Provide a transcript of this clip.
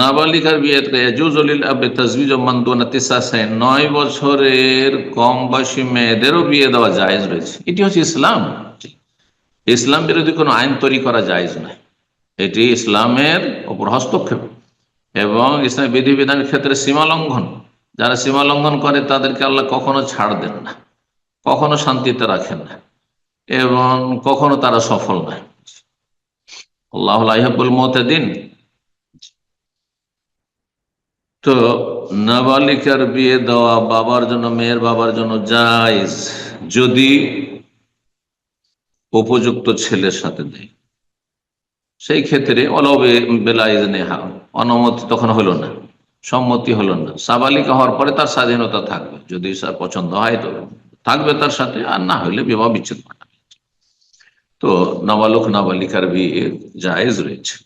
নাবালিকার বিয়ে তাজবিজ মান্দুনা তিসাসেন নয় বছরের কম বয়সী মেয়েদেরও বিয়ে দেওয়া জায়েজ রয়েছে। এটি হচ্ছে ইসলাম। ইসলাম বিরোধী কোনো আইন তৈরি করা জায়েজ নয়। এটি ইসলামের ওপর হস্তক্ষেপ এবং ইসলামের বিধিবিধানের ক্ষেত্রে সীমা লঙ্ঘন। যারা সীমা লঙ্ঘন করে তাদেরকে আল্লাহ কখনো ছাড় দেন না, কখনো শান্তিতে রাখেন না এবং কখনো তারা সফল নয়। আল্লাহ আল্লাহবুল মতেদিন তো নাবালিকার বিয়ে দেওয়া বাবার জন্য, মেয়ের বাবার জন্য জায়জ যদি উপযুক্ত ছেলের সাথে দেয় সেই ক্ষেত্রে অলবে বেলাইজ নেহা, অনুমতি তখন হলো না, সম্মতি হলো না। সাবালিকা হওয়ার পরে তার স্বাধীনতা থাকবে, যদি পছন্দ হয় তো থাকবে তার সাথে, আর না হলে বিবাহ বিচ্ছেদ তো নাবালক, নাবালিকার বিয়ে জায়েজ রয়েছে।